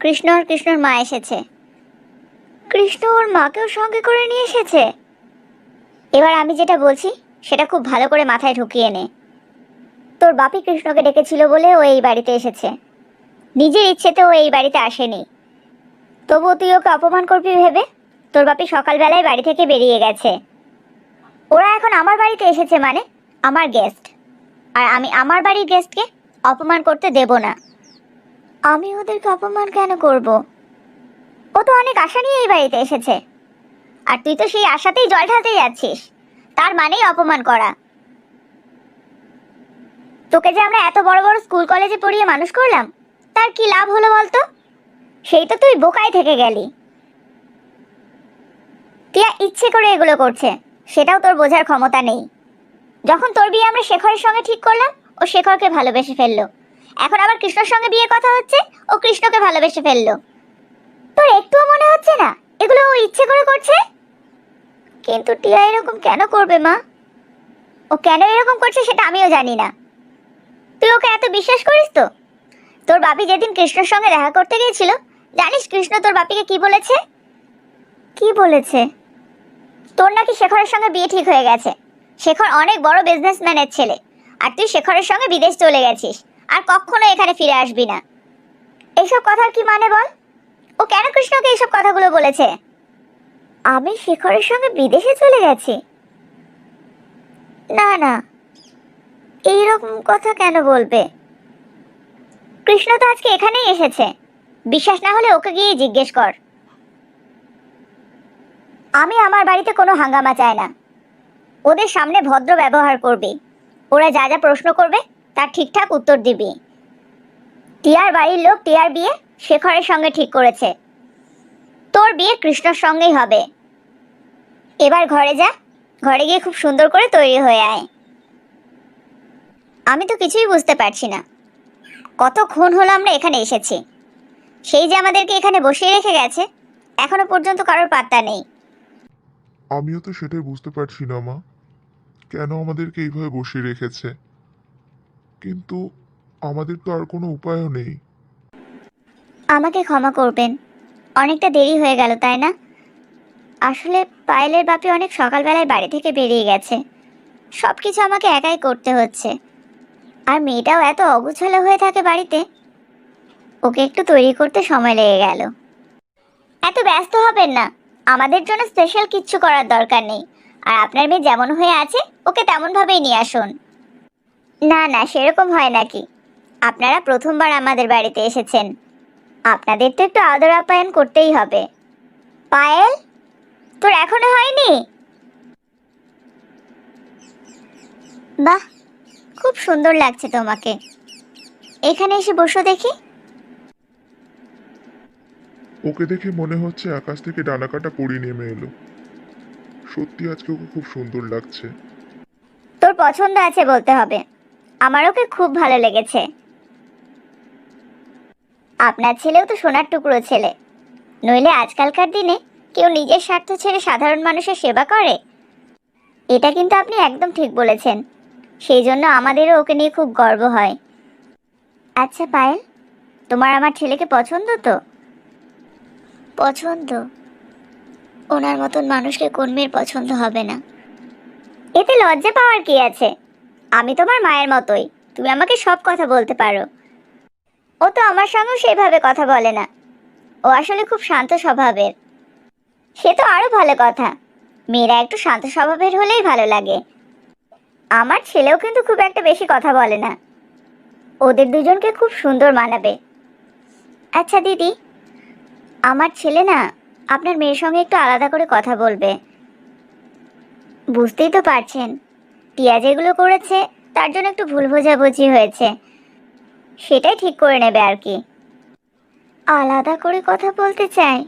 কৃষ্ণ আর কৃষ্ণর মা এসেছে। কৃষ্ণ ওর মাকেও সঙ্গে করে নিয়ে এসেছে। এবার আমি যেটা বলছি, সেটা খুব ভালো করে মাথায় ঢুকিয়ে নে। তোর বাপি কৃষ্ণকে ডেকেছিল বলে ও এই বাড়িতে এসেছে। নিজের ইচ্ছেতে ও এই বাড়িতে আসেনি। তবুও তুই ওকে অপমান করবি ভেবে তোর বাপি সকালবেলায় বাড়ি থেকে বেরিয়ে গেছে। ওরা এখন আমার বাড়িতে এসেছে মানে আমার গেস্ট আর আমি আমার বাড়ির গেস্টকে অপমান করতে দেব না। আমি ওদেরকে অপমান কেন করব? ও তো অনেক আশা নিয়ে এই বাড়িতে এসেছে। আর তুই তো সেই আশাতেই জল ঢালতে যাচ্ছিস। তার মানেই অপমান করা। তোকে যে আমরা এত বড় বড় স্কুল কলেজে পড়িয়ে মানুষ করলাম, তার কি লাভ হলো বলতো? সেই তো তুই বোকাই থেকে গেলি। টিয়া ইচ্ছে করে এগুলো করছে, সেটাও তোর বোঝার ক্ষমতা নেই। যখন তোর বিয়ে আমরা শেখরের সঙ্গে ঠিক করলাম, ও শেখরকে ভালোবেসে ফেলল। এখন আবার কৃষ্ণর সঙ্গে বিয়ে কথা হচ্ছে, ও কৃষ্ণকে ভালোবেসে ফেলল। তোর একটুও মনে হচ্ছে না? এগুলো ও ইচ্ছে করে করছে? কিন্তু টিয়া এরকম কেন করবে, মা? ও কেন এরকম করছে সেটা আমিও জানি না। তুই ওকে এত বিশ্বাস করিস তো? তোর বাপি যেদিন কৃষ্ণর সঙ্গে দেখা করতে গিয়েছিল, জানিস কৃষ্ণ তোর বাপিকে কি বলেছে? কি বলেছে? তোর নাকি শেখরের সঙ্গে বিয়ে ঠিক হয়ে গেছে। শেখর অনেক বড় বিজনেসম্যানের ছেলে। আর তুই শেখরের সঙ্গে বিদেশ চলে গেছিস। আর কখনো এখানে ফিরে আসবি না। এইসব কথার কি মানে বল? ও কেন কৃষ্ণকে এইসব কথাগুলো বলেছে? আমি শেখরের সঙ্গে বিদেশে চলে গেছি। না না। এইরকম কথা কেন বলবে? কৃষ্ণ তো আজকে এখানেই এসেছে। বিশ্বাস না হলে ওকে গিয়ে জিজ্ঞেস কর। আমি আমার বাড়িতে কোনো হাঙ্গামা চাই না। ওদের সামনে ভদ্র ব্যবহার করবি। ওরা যা যা প্রশ্ন করবে তার ঠিকঠাক উত্তর দিবি। টিয়ার বাড়ির লোক টিয়ার বিয়ে শেখরের সঙ্গে ঠিক করেছে। তোর বিয়ে কৃষ্ণর সঙ্গেই হবে। এবার ঘরে যা, ঘরে গিয়ে খুব সুন্দর করে তৈরি হয়ে আয়। আমি তো কিছুই বুঝতে পারছি না। কতক্ষণ হলো আমরা এখানে এসেছি। সেই যে আমাদেরকে এখানে বসিয়ে রেখে গেছে, এখনও পর্যন্ত কারোর পাত্তা নেই। আমিও তো সেটাই বুঝতে পারছি না, মা। কেন আমাদেরকে এইভাবে বসিয়ে রেখেছে? কিন্তু আমাদের তো আর কোনো উপায়ও নেই। আমাকে ক্ষমা করবেন। অনেকটা দেরি হয়ে গেল, তাই না? আসলে পায়েলের বাপি অনেক সকালবেলায় বাড়ি থেকে বেরিয়ে গেছে। সব কিছু আমাকে একাই করতে হচ্ছে। আর মেয়েটাও এত অগুছালো হয়ে থাকে বাড়িতে। ওকে একটু তৈরি করতে সময় লেগে গেল। এত ব্যস্ত হবেন না। আমাদের জন্য স্পেশাল কিচ্ছু করার দরকার নেই। আর আপনার মেয়ে যেমন হয়ে আছে, ওকে তেমনভাবেই নিয়ে আসুন। না না সেরকম হয় নাকি? আপনারা প্রথমবার আমাদের বাড়িতে এসেছেন। আপনাদের তো একটু আদর আপ্যায়ন করতেই হবে। পায়েল তোর এখনও হয়নি? বাহ খুব সুন্দর লাগছে তোমাকে। এখানে এসে বসো দেখি। ওকে দেখে মনে হচ্ছে আকাশ থেকে ডানা কাটা পড়ি নেমে এলো। সত্যি আজকে ওকে খুব সুন্দর লাগছে। তোর পছন্দ আছে বলতে হবে। আমার ওকে খুব ভালো লেগেছে। আপনার ছেলেও তো সোনার টুকরো ছেলে। নইলে আজকালকার দিনে কেউ নিজের স্বার্থ ছেড়ে সাধারণ মানুষের সেবা করে? এটা কিন্তু আপনি একদম ঠিক বলেছেন। সেই জন্য আমাদেরও ওকে নিয়ে খুব গর্ব হয়। আচ্ছা পায়েল, তোমার আমার ছেলেকে পছন্দ তো? পছন্দ? ওনার মতন মানুষকে কোন মেয়ের পছন্দ হবে না। এতে লজ্জা পাওয়ার কি আছে? আমি তোমার মায়ের মতোই। তুমি আমাকে সব কথা বলতে পারো। ও তো আমার সঙ্গেও সেভাবে কথা বলে না। ও আসলে খুব শান্ত স্বভাবের। সে তো আরও ভালো কথা। মেয়েরা একটু শান্ত স্বভাবের হলেই ভালো লাগে। আমার ছেলেও কিন্তু খুব একটা বেশি কথা বলে না। ওদের দুজনকে খুব সুন্দর মানাবে। আচ্ছা দিদি। আমার ছেলে না আপনার মেয়ের সঙ্গে একটু আলাদা করে কথা বলবে। বুঝতেই তো পারছেন। টিয়া যেগুলো করেছে, তার জন্য একটু ভুল বোঝাবুঝি হয়েছে। সেটাই ঠিক করে নেবে আর কি। আলাদা করে কথা বলতে চাই